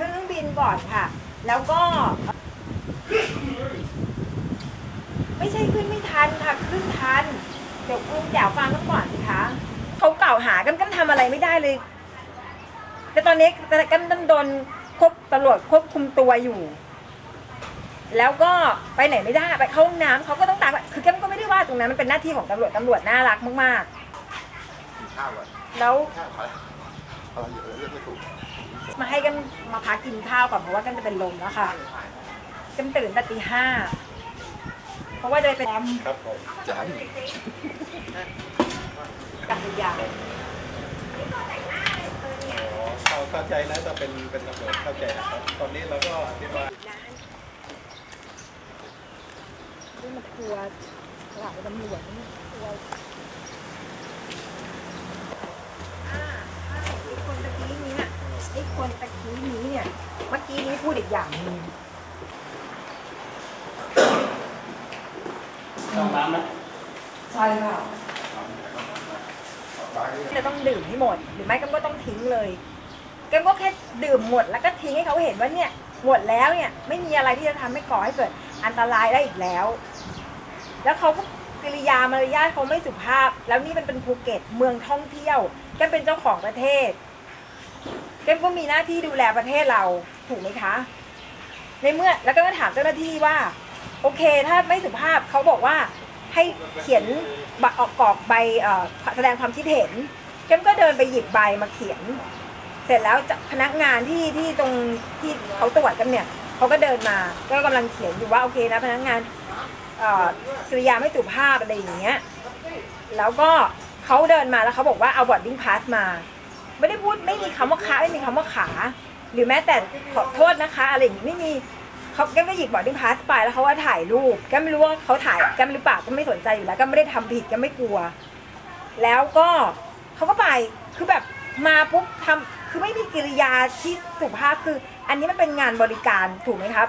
รื่องบินก่อนค่ะ แล้วก็ ไม่ใช่ขึ้นไม่ทันค่ะขึ้นทัน เดี๋ยวคุณแจ๋วฟังกันก่อนสิคะเขากล่าวหากันกันทำอะไรไม่ได้เลย แต่ตอนนี้กันกันโดนควบตำรวจควบคุมตัวอยู่ แล้วก็ไปไหนไม่ได้ไปเข้าห้องน้ำเขาก็ต้องตามคือแก้มก็ไม่ได้ว่าตรงนั้นมันเป็นหน้าที่ของตำรวจตำรวจน่ารักมากกินข้าวก่อนๆแล้ว ข้าวขอเอาอยู่เรื่องไม่ถูก มาให้กันมาพักกินข้าวก่อนเพราะว่ากันจะเป็นลมแล้วค่ะกันตื่นแต่ตีห้าเพราะว่าจะไปเป็นแอมครับผมจานกับพยาเขาเข้าใจนะถ้าเป็นเป็นตำรวจเข้าใจนะครับ ตอนนี้เราก็อธิบายที่มันกลัวหลายตำรวจนี่กลัวอ่าใช่ไอ้คนตะกี้นี้น่ะไอ้ คนตะกี้นี้เนี่ย เมื่อกี้นี้พูดอีกอย่างหนึ่งต้องน้ำนะใช่ค่ะจะต้องดื่มให้หมด หรือไม่ก็ต้องทิ้งเลยแกมก็แค่ดื่มหมดแล้วก็ทิ้งให้เขาเห็นว่าเนี่ย หมดแล้วเนี่ย ไม่มีอะไรที่จะทำให้ก่อให้เกิดอันตรายได้อีกแล้ว แล้วเขาก็กิริยามารยาทเขาไม่สุภาพ แล้วนี่มันเป็นภูเก็ตเมืองท่องเที่ยวแกมเป็นเจ้าของประเทศ แกมก็มีหน้าที่ดูแลประเทศเราถูกไหมคะ ในเมื่อแล้วก็มาถามเจ้าหน้าที่ว่า โอเค ถ้าไม่สุภาพเขาบอกว่าให้เขียนบออกกรอกใบแสดงความคิดเห็นแกมก็เดินไปหยิบใบมาเขียน เสร็จแล้วจะพนักงานที่ที่ตรงที่เขาตรวจกันเนี่ยเขาก็เดินมาก็กำลังเขียนอยู่ว่าโอเคนะพนักงานเอ่อกริยาไม่สุภาพอะไรอย่างเงี้ยแล้วก็เขาเดินมาแล้วเขาบอกว่าเอาบอร์ดดิ้งพาสมา ไม่ได้พูดไม่มีคำว่าค้าไม่มีคำว่าขา หรือแม้แต่ขอโทษนะคะอะไรอย่างงี้ไม่มีเขาแกก็หยิบบอร์ดดิ้งพาสไปแล้วเขาว่าถ่ายรูปแกไม่รู้ว่าเขาถ่ายแกหรือเปล่าก็ไม่สนใจอยู่แล้วก็ไม่ได้ทำผิดก็ไม่กลัว แล้วก็เขาก็ไปคือแบบมาปุ๊บทำคือไม่มีกิริยาที่สุภาพคือ อันนี้มันเป็นงานบริการถูกไหมครับ